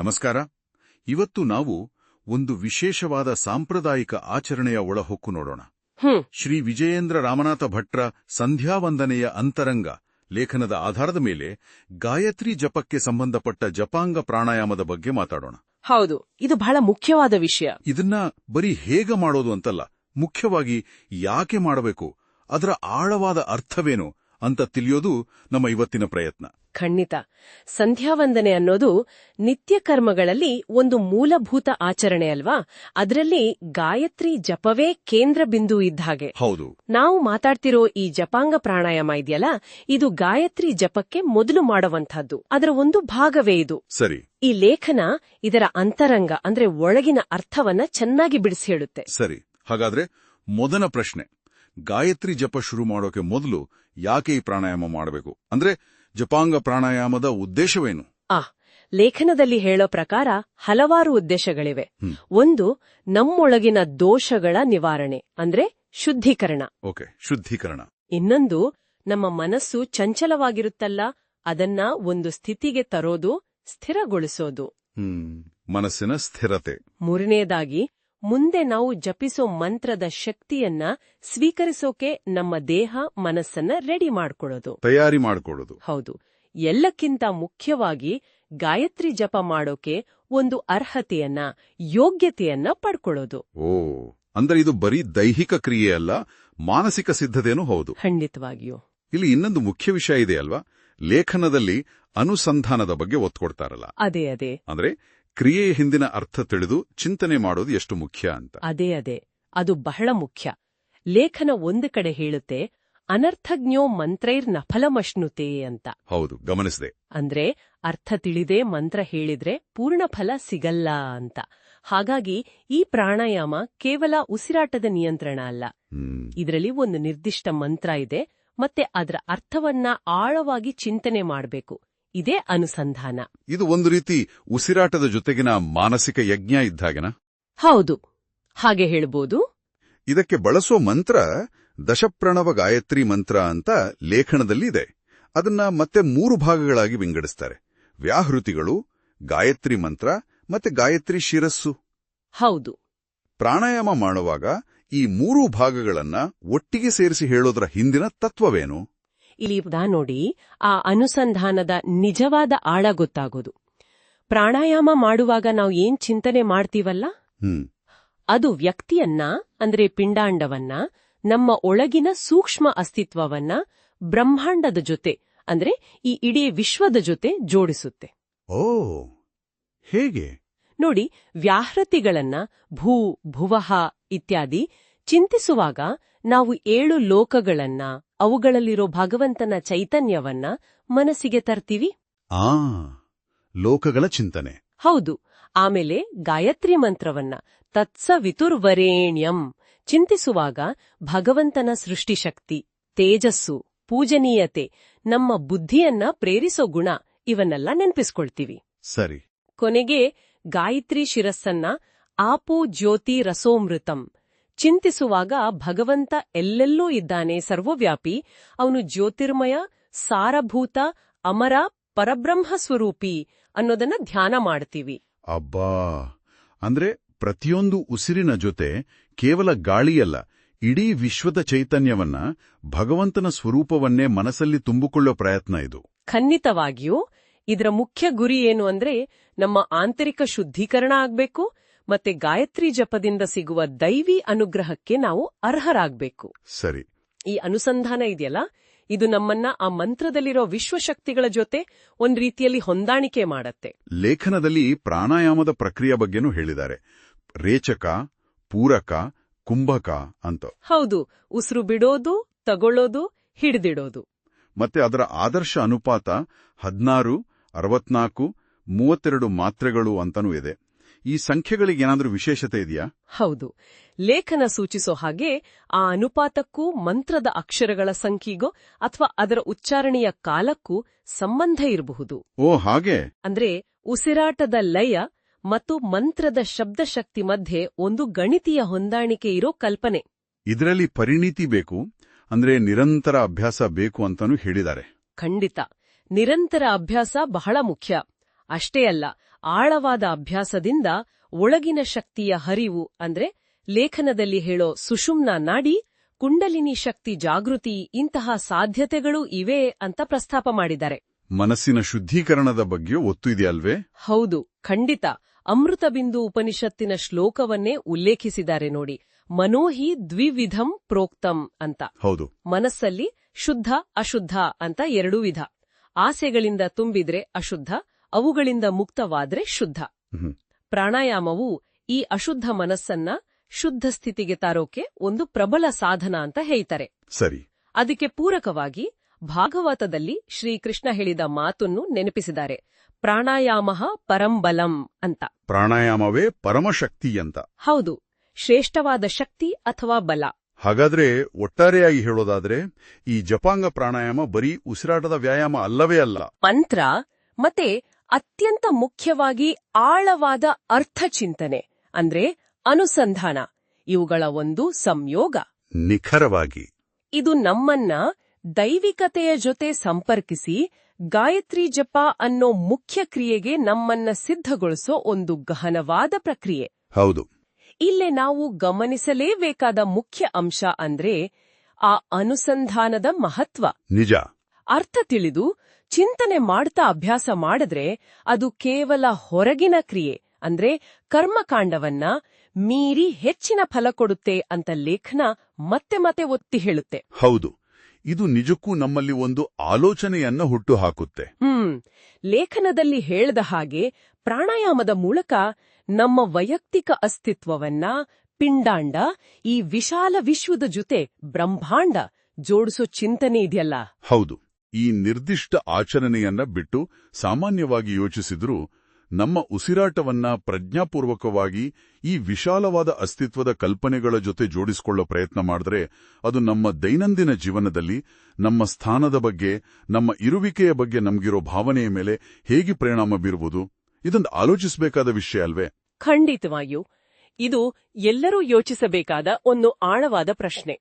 ನಮಸ್ಕಾರ. ಇವತ್ತು ನಾವು ಒಂದು ವಿಶೇಷವಾದ ಸಾಂಪ್ರದಾಯಿಕ ಆಚರಣೆಯ ಒಳಹೊಕ್ಕು ನೋಡೋಣ. ಶ್ರೀ ವಿಜಯೇಂದ್ರ ರಾಮನಾಥ ಭಟ್ರ ಸಂಧ್ಯಾವಂದನೆಯ ಅಂತರಂಗ ಲೇಖನದ ಆಧಾರದ ಮೇಲೆ ಗಾಯತ್ರಿ ಜಪಕ್ಕೆ ಸಂಬಂಧಪಟ್ಟ ಜಪಾಂಗ ಪ್ರಾಣಾಯಾಮದ ಬಗ್ಗೆ ಮಾತಾಡೋಣ. ಹೌದು ಇದು ಬಹಳ ಮುಖ್ಯವಾದ ವಿಷಯ. ಇದನ್ನ ಬರೀ ಹೇಗ ಮಾಡೋದು ಅಂತಲ್ಲ ಮುಖ್ಯವಾಗಿ ಯಾಕೆ ಮಾಡಬೇಕು ಅದರ ಆಳವಾದ ಅರ್ಥವೇನು ಅಂತ ತಿಳಿಯೋದು ನಮ್ಮ ಇವತ್ತಿನ ಪ್ರಯತ್ನ. ಖಂಡಿತ. ಸಂಧ್ಯಾವಂದನೆ ಅನ್ನೋದು ನಿತ್ಯ ಕರ್ಮಗಳಲ್ಲಿ ಒಂದು ಮೂಲಭೂತ ಆಚರಣೆ ಅಲ್ವಾ? ಅದರಲ್ಲಿ ಗಾಯತ್ರಿ ಜಪವೇ ಕೇಂದ್ರ ಬಿಂದು ಇದ್ದ ಹಾಗೆ. ಹೌದು. ನಾವು ಮಾತಾಡ್ತಿರೋ ಈ ಜಪಾಂಗ ಪ್ರಾಣಾಯಾಮ ಇದೆಯಲ್ಲ ಇದು ಗಾಯತ್ರಿ ಜಪಕ್ಕೆ ಮೊದಲು ಮಾಡುವಂತಹದ್ದು ಅದರ ಒಂದು ಭಾಗವೇ ಇದು. ಸರಿ. ಈ ಲೇಖನ ಇದರ ಅಂತರಂಗ ಅಂದ್ರೆ ಒಳಗಿನ ಅರ್ಥವನ್ನ ಚೆನ್ನಾಗಿ ಬಿಡಿಸಿ ಹೇಳುತ್ತೆ. ಸರಿ. ಹಾಗಾದ್ರೆ ಮೊದಲ ಪ್ರಶ್ನೆ ಗಾಯತ್ರಿ ಜಪ ಶುರು ಮಾಡೋಕೆ ಮೊದಲು ಯಾಕೆ ಈ ಪ್ರಾಣಾಯಾಮ ಮಾಡಬೇಕು? ಅಂದ್ರೆ ಜಪಾಂಗ ಪ್ರಾಣಾಯಾಮದ ಉದ್ದೇಶವೇನು? ಆ ಲೇಖನದಲ್ಲಿ ಹೇಳೋ ಪ್ರಕಾರ ಹಲವಾರು ಉದ್ದೇಶಗಳಿವೆ. ಒಂದು ನಮ್ಮೊಳಗಿನ ದೋಷಗಳ ನಿವಾರಣೆ ಅಂದ್ರೆ ಶುದ್ಧೀಕರಣ. ಓಕೆ ಶುದ್ಧೀಕರಣ. ಇನ್ನೊಂದು ನಮ್ಮ ಮನಸ್ಸು ಚಂಚಲವಾಗಿರುತ್ತಲ್ಲ ಅದನ್ನ ಒಂದು ಸ್ಥಿತಿಗೆ ತರೋದು ಸ್ಥಿರಗೊಳಿಸೋದು. ಮನಸ್ಸಿನ ಸ್ಥಿರತೆ. ಮೂರನೆಯದಾಗಿ ಮುಂದೆ ನಾವು ಜಪಿಸೋ ಮಂತ್ರದ ಶಕ್ತಿಯನ್ನ ಸ್ವೀಕರಿಸೋಕೆ ನಮ್ಮ ದೇಹ ಮನಸ್ಸನ್ನ ರೆಡಿ ಮಾಡ್ಕೊಳ್ಳೋದು. ತಯಾರಿ ಮಾಡ್ಕೊಳ್ಳೋದು. ಹೌದು. ಎಲ್ಲಕ್ಕಿಂತ ಮುಖ್ಯವಾಗಿ ಗಾಯತ್ರಿ ಜಪ ಮಾಡೋಕೆ ಒಂದು ಅರ್ಹತೆಯನ್ನ ಯೋಗ್ಯತೆಯನ್ನ ಪಡ್ಕೊಳ್ಳೋದು. ಓ ಅಂದ್ರೆ ಇದು ಬರೀ ದೈಹಿಕ ಕ್ರಿಯೆ ಅಲ್ಲ ಮಾನಸಿಕ ಸಿದ್ಧತೆನೂ ಹೌದು. ಖಂಡಿತವಾಗಿಯೂ. ಇಲ್ಲಿ ಇನ್ನೊಂದು ಮುಖ್ಯ ವಿಷಯ ಇದೆ ಅಲ್ವಾ? ಲೇಖನದಲ್ಲಿ ಅನುಸಂಧಾನದ ಬಗ್ಗೆ ಒತ್ತು ಕೊಡ್ತಾರಲ್ಲ ಅದೇ ಅದೇ. ಅಂದ್ರೆ ಕ್ರಿಯೆಯ ಹಿಂದಿನ ಅರ್ಥ ತಿಳಿದು ಚಿಂತನೆ ಮಾಡೋದು ಎಷ್ಟು ಮುಖ್ಯ ಅಂತ. ಅದೇ ಅದೇ. ಅದು ಬಹಳ ಮುಖ್ಯ. ಲೇಖನ ಒಂದು ಕಡೆ ಹೇಳುತ್ತೆ ಅನರ್ಥಜ್ಞೋ ಮಂತ್ರೈರ್ ನಫಲಮಶ್ನುತೆ ಅಂತ. ಹೌದು ಗಮನಿಸಿದೆ. ಅಂದ್ರೆ ಅರ್ಥ ತಿಳಿದೆ ಮಂತ್ರ ಹೇಳಿದ್ರೆ ಪೂರ್ಣ ಫಲ ಸಿಗಲ್ಲ ಅಂತ. ಹಾಗಾಗಿ ಈ ಪ್ರಾಣಾಯಾಮ ಕೇವಲ ಉಸಿರಾಟದ ನಿಯಂತ್ರಣ ಅಲ್ಲ. ಇದರಲ್ಲಿ ಒಂದು ನಿರ್ದಿಷ್ಟ ಮಂತ್ರ ಇದೆ ಮತ್ತೆ ಅದರ ಅರ್ಥವನ್ನ ಆಳವಾಗಿ ಚಿಂತನೆ ಮಾಡಬೇಕು. ಇದೇ ಅನುಸಂಧಾನ. ಇದು ಒಂದು ರೀತಿ ಉಸಿರಾಟದ ಜೊತೆಗಿನ ಮಾನಸಿಕ ಯಜ್ಞ ಇದ್ದಾಗೆನ? ಹೌದು. ಹಾಗೆ ಹೇಳಬಹುದು ಇದಕ್ಕೆ ಬಳಸೋ ಮಂತ್ರ ದಶಪ್ರಣವ ಗಾಯತ್ರಿ ಮಂತ್ರ ಅಂತ ಲೇಖನದಲ್ಲಿ ಇದೆ. ಅದನ್ನ ಮತ್ತೆ ಮೂರು ಭಾಗಗಳಾಗಿ ವಿಂಗಡಿಸ್ತಾರೆ. ವ್ಯಾಹೃತಿಗಳು ಗಾಯತ್ರಿ ಮಂತ್ರ ಮತ್ತೆ ಗಾಯತ್ರಿ ಶಿರಸ್ಸು. ಹೌದು. ಪ್ರಾಣಾಯಾಮ ಮಾಡುವಾಗ ಈ ಮೂರು ಭಾಗಗಳನ್ನ ಒಟ್ಟಿಗೆ ಸೇರಿಸಿ ಹೇಳೋದ್ರ ಹಿಂದಿನ ತತ್ವವೇನು? ಇಲ್ಲಿ ನೋಡಿ ಆ ಅನುಸಂಧಾನದ ನಿಜವಾದ ಆಳ ಗೊತ್ತಾಗೋದು. ಪ್ರಾಣಾಯಾಮ ಮಾಡುವಾಗ ನಾವು ಏನ್ ಚಿಂತನೆ ಮಾಡ್ತೀವಲ್ಲ? ಅದು ವ್ಯಕ್ತಿಯನ್ನ ಅಂದ್ರೆ ಪಿಂಡಾಂಡವನ್ನ ನಮ್ಮ ಒಳಗಿನ ಸೂಕ್ಷ್ಮ ಅಸ್ತಿತ್ವವನ್ನ ಬ್ರಹ್ಮಾಂಡದ ಜೊತೆ ಅಂದ್ರೆ ಈ ಇಡೀ ವಿಶ್ವದ ಜೊತೆ ಜೋಡಿಸುತ್ತೆ. ಓ ಹೇಗೆ? ನೋಡಿ ವ್ಯಾಹೃತಿಗಳನ್ನ ಭೂ ಭುವಹ ಇತ್ಯಾದಿ ಚಿಂತಿಸುವಾಗ ನಾವು ಏಳು ಲೋಕಗಳನ್ನ ಅವುಗಳಲ್ಲಿರೋ ಭಗವಂತನ ಚೈತನ್ಯವನ್ನ ಮನಸ್ಸಿಗೆ ತರ್ತೀವಿ? ಆ ಲೋಕಗಳ ಚಿಂತನೆ. ಹೌದು. ಆಮೇಲೆ ಗಾಯತ್ರಿ ಮಂತ್ರವನ್ನ ತತ್ಸ ವಿತುರ್ವರೇಣ್ಯಂ ಚಿಂತಿಸುವಾಗ ಭಗವಂತನ ಸೃಷ್ಟಿಶಕ್ತಿ ತೇಜಸ್ಸು ಪೂಜನೀಯತೆ ನಮ್ಮ ಬುದ್ಧಿಯನ್ನ ಪ್ರೇರಿಸೋ ಗುಣ ಇವನ್ನೆಲ್ಲ ನೆನ್ಪಿಸ್ಕೊಳ್ತೀವಿ. ಸರಿ. ಕೊನೆಗೆ ಗಾಯತ್ರಿ ಶಿರಸ್ಸನ್ನ ಆಪೋ ಜ್ಯೋತಿ ರಸೋಮೃತಂ ಚಿಂತಿಸುವಾಗ ಭಗವಂತ ಎಲ್ಲೆಲ್ಲೂ ಇದ್ದಾನೆ ಸರ್ವವ್ಯಾಪಿ. ಅವನು ಜ್ಯೋತಿರ್ಮಯ ಸಾರಭೂತ ಅಮರ ಪರಬ್ರಹ್ಮ ಸ್ವರೂಪಿ ಅನ್ನೋದನ್ನ ಧ್ಯಾನ ಮಾಡ್ತೀವಿ. ಅಬ್ಬಾ! ಅಂದ್ರೆ ಪ್ರತಿಯೊಂದು ಉಸಿರಿನ ಜೊತೆ ಕೇವಲ ಗಾಳಿಯಲ್ಲ ಇಡೀ ವಿಶ್ವದ ಚೈತನ್ಯವನ್ನ ಭಗವಂತನ ಸ್ವರೂಪವನ್ನೇ ಮನಸ್ಸಲ್ಲಿ ತುಂಬಿಕೊಳ್ಳೋ ಪ್ರಯತ್ನ ಇದು. ಖಂಡಿತವಾಗಿಯೂ. ಇದರ ಮುಖ್ಯ ಗುರಿ ಏನು ಅಂದ್ರೆ ನಮ್ಮ ಆಂತರಿಕ ಶುದ್ಧೀಕರಣ ಆಗ್ಬೇಕು ಮತ್ತೆ ಗಾಯತ್ರಿ ಜಪದಿಂದ ಸಿಗುವ ದೈವಿ ಅನುಗ್ರಹಕ್ಕೆ ನಾವು ಅರ್ಹರಾಗಬೇಕು. ಸರಿ. ಈ ಅನುಸಂಧಾನ ಇದೆಯಲ್ಲ? ಇದು ನಮ್ಮನ್ನ ಆ ಮಂತ್ರದಲ್ಲಿರೋ ವಿಶ್ವಶಕ್ತಿಗಳ ಜೊತೆ ಒಂದ್ ರೀತಿಯಲ್ಲಿ ಹೊಂದಾಣಿಕೆ ಮಾಡತ್ತೆ. ಲೇಖನದಲ್ಲಿ ಪ್ರಾಣಾಯಾಮದ ಪ್ರಕ್ರಿಯೆ ಬಗ್ಗೆನೂ ಹೇಳಿದ್ದಾರೆ. ರೇಚಕ ಪೂರಕ ಕುಂಭಕ ಅಂತ. ಹೌದು ಉಸಿರು ಬಿಡೋದು ತಗೊಳ್ಳೋದು ಹಿಡಿದಿಡೋದು. ಮತ್ತೆ ಅದರ ಆದರ್ಶ ಅನುಪಾತ ಹದ್ನಾರು ಅರವತ್ನಾಲ್ಕು ಮೂವತ್ತೆರಡು ಮಾತ್ರೆಗಳು ಅಂತನೂ ಇದೆ. ಈ ಸಂಖ್ಯೆಗಳಿಗೆ ಏನಾದರೂ ವಿಶೇಷತೆ ಇದೆಯಾ? ಹೌದು. ಲೇಖನ ಸೂಚಿಸೋ ಹಾಗೆ ಆ ಅನುಪಾತಕ್ಕೂ ಮಂತ್ರದ ಅಕ್ಷರಗಳ ಸಂಖ್ಯೆಗೋ ಅಥವಾ ಅದರ ಉಚ್ಚಾರಣೆಯ ಕಾಲಕ್ಕೂ ಸಂಬಂಧ ಇರಬಹುದು. ಓ ಹಾಗೆ? ಅಂದ್ರೆ ಉಸಿರಾಟದ ಲಯ ಮತ್ತು ಮಂತ್ರದ ಶಬ್ದಶಕ್ತಿ ಮಧ್ಯೆ ಒಂದು ಗಣಿತೀಯ ಹೊಂದಾಣಿಕೆ ಇರೋ ಕಲ್ಪನೆ. ಇದರಲ್ಲಿ ಪರಿಣಿತಿ ಬೇಕು ಅಂದ್ರೆ ನಿರಂತರ ಅಭ್ಯಾಸ ಬೇಕು ಅಂತಾನೂ ಹೇಳಿದ್ದಾರೆ. ಖಂಡಿತ. ನಿರಂತರ ಅಭ್ಯಾಸ ಬಹಳ ಮುಖ್ಯ. ಅಷ್ಟೇ ಅಲ್ಲ ಆಳವಾದ ಅಭ್ಯಾಸದಿಂದ ಒಳಗಿನ ಶಕ್ತಿಯ ಹರಿವು ಅಂದ್ರೆ ಲೇಖನದಲ್ಲಿ ಹೇಳೋ ಸುಷುಮ್ನ ನಾಡಿ ಕುಂಡಲಿನಿ ಶಕ್ತಿ ಜಾಗೃತಿ ಇಂತಹ ಸಾಧ್ಯತೆಗಳೂ ಇವೆ ಅಂತ ಪ್ರಸ್ತಾಪ ಮಾಡಿದ್ದಾರೆ. ಮನಸ್ಸಿನ ಶುದ್ಧೀಕರಣದ ಬಗ್ಗೆ ಒತ್ತು ಇದೆಯಲ್ವೇ? ಹೌದು ಖಂಡಿತ. ಅಮೃತಬಿಂದು ಉಪನಿಷತ್ತಿನ ಶ್ಲೋಕವನ್ನೇ ಉಲ್ಲೇಖಿಸಿದ್ದಾರೆ ನೋಡಿ. ಮನೋಹಿ ದ್ವಿವಿಧಂ ಪ್ರೋಕ್ತಂ ಅಂತ. ಹೌದು. ಮನಸ್ಸಲ್ಲಿ ಶುದ್ಧ ಅಶುದ್ಧ ಅಂತ ಎರಡೂ ವಿಧ. ಆಸೆಗಳಿಂದ ತುಂಬಿದ್ರೆ ಅಶುದ್ಧ ಅವುಗಳಿಂದ ಮುಕ್ತವಾದ್ರೆ ಶುದ್ಧ. ಪ್ರಾಣಾಯಾಮವು ಈ ಅಶುದ್ಧ ಮನಸ್ಸನ್ನ ಶುದ್ಧ ಸ್ಥಿತಿಗೆ ತರೋಕೆ ಒಂದು ಪ್ರಬಲ ಸಾಧನ ಅಂತ ಹೇಳ್ತಾರೆ. ಸರಿ. ಅದಕ್ಕೆ ಪೂರಕವಾಗಿ ಭಾಗವತದಲ್ಲಿ ಶ್ರೀಕೃಷ್ಣ ಹೇಳಿದ ಮಾತನ್ನು ನೆನಪಿಸಿದ್ದಾರೆ. ಪ್ರಾಣಾಯಾಮ ಪರಂಬಲಂ ಅಂತ. ಪ್ರಾಣಾಯಾಮವೇ ಪರಮಶಕ್ತಿ ಅಂತ. ಹೌದು. ಶ್ರೇಷ್ಠವಾದ ಶಕ್ತಿ ಅಥವಾ ಬಲ. ಹಾಗಾದ್ರೆ ಒಟ್ಟಾರೆಯಾಗಿ ಹೇಳೋದಾದ್ರೆ ಈ ಜಪಾಂಗ ಪ್ರಾಣಾಯಾಮ ಬರೀ ಉಸಿರಾಟದ ವ್ಯಾಯಾಮ ಅಲ್ಲವೇ ಅಲ್ಲ. ಮಂತ್ರ ಮತ್ತೆ ಅತ್ಯಂತ ಮುಖ್ಯವಾಗಿ ಆಳವಾದ ಅರ್ಥಚಿಂತನೆ ಅಂದ್ರೆ ಅನುಸಂಧಾನ. ಇವುಗಳ ಒಂದು ಸಂಯೋಗ. ನಿಖರವಾಗಿ. ಇದು ನಮ್ಮನ್ನ ದೈವಿಕತೆಯ ಜೊತೆ ಸಂಪರ್ಕಿಸಿ ಗಾಯತ್ರಿ ಜಪ ಅನ್ನೋ ಮುಖ್ಯ ಕ್ರಿಯೆಗೆ ನಮ್ಮನ್ನ ಸಿದ್ಧಗೊಳಿಸೋ ಒಂದು ಗಹನವಾದ ಪ್ರಕ್ರಿಯೆ. ಹೌದು. ಇಲ್ಲೇ ನಾವು ಗಮನಿಸಲೇಬೇಕಾದ ಮುಖ್ಯ ಅಂಶ ಅಂದ್ರೆ ಆ ಅನುಸಂಧಾನದ ಮಹತ್ವ. ನಿಜ. ಅರ್ಥ ತಿಳಿದು ಚಿಂತನೆ ಮಾಡ್ತಾ ಅಭ್ಯಾಸ ಮಾಡಿದ್ರೆ ಅದು ಕೇವಲ ಹೊರಗಿನ ಕ್ರಿಯೆ ಅಂದ್ರೆ ಕರ್ಮಕಾಂಡವನ್ನ ಮೀರಿ ಹೆಚ್ಚಿನ ಫಲ ಕೊಡುತ್ತೆ ಅಂತ ಲೇಖನ ಮತ್ತೆ ಮತ್ತೆ ಒತ್ತಿ ಹೇಳುತ್ತೆ. ಹೌದು ಇದು ನಿಜಕ್ಕೂ ನಮ್ಮಲ್ಲಿ ಒಂದು ಆಲೋಚನೆಯನ್ನ ಹುಟ್ಟು ಹಾಕುತ್ತೆ ಹ್ಮ್ ಲೇಖನದಲ್ಲಿ ಹೇಳ್ದ ಹಾಗೆ ಪ್ರಾಣಾಯಾಮದ ಮೂಲಕ ನಮ್ಮ ವೈಯಕ್ತಿಕ ಅಸ್ತಿತ್ವವನ್ನ ಪಿಂಡಾಂಡ ಈ ವಿಶಾಲ ವಿಶ್ವದ ಜೊತೆ ಬ್ರಹ್ಮಾಂಡ ಜೋಡಿಸೋ ಚಿಂತನೆ ಇದೆಯಲ್ಲ? ಹೌದು ಈ ನಿರ್ದಿಷ್ಟ ಆಚರಣೆಯನ್ನ ಬಿಟ್ಟು ಸಾಮಾನ್ಯವಾಗಿ ಯೋಚಿಸಿದ್ರೂ ನಮ್ಮ ಉಸಿರಾಟವನ್ನ ಪ್ರಜ್ಞಾಪೂರ್ವಕವಾಗಿ ಈ ವಿಶಾಲವಾದ ಅಸ್ತಿತ್ವದ ಕಲ್ಪನೆಗಳ ಜೊತೆ ಜೋಡಿಸಿಕೊಳ್ಳೋ ಪ್ರಯತ್ನ ಮಾಡಿದ್ರೆ ಅದು ನಮ್ಮ ದೈನಂದಿನ ಜೀವನದಲ್ಲಿ, ನಮ್ಮ ಸ್ಥಾನದ ಬಗ್ಗೆ, ನಮ್ಮ ಇರುವಿಕೆಯ ಬಗ್ಗೆ ನಮಗಿರೋ ಭಾವನೆಯ ಮೇಲೆ ಹೇಗೆ ಪರಿಣಾಮ ಬೀರುವುದು? ಇದೊಂದು ಆಲೋಚಿಸಬೇಕಾದ ವಿಷಯ ಅಲ್ವೇ? ಖಂಡಿತವಾಗಿಯೂ. ಇದು ಎಲ್ಲರೂ ಯೋಚಿಸಬೇಕಾದ ಒಂದು ಆಳವಾದ ಪ್ರಶ್ನೆ.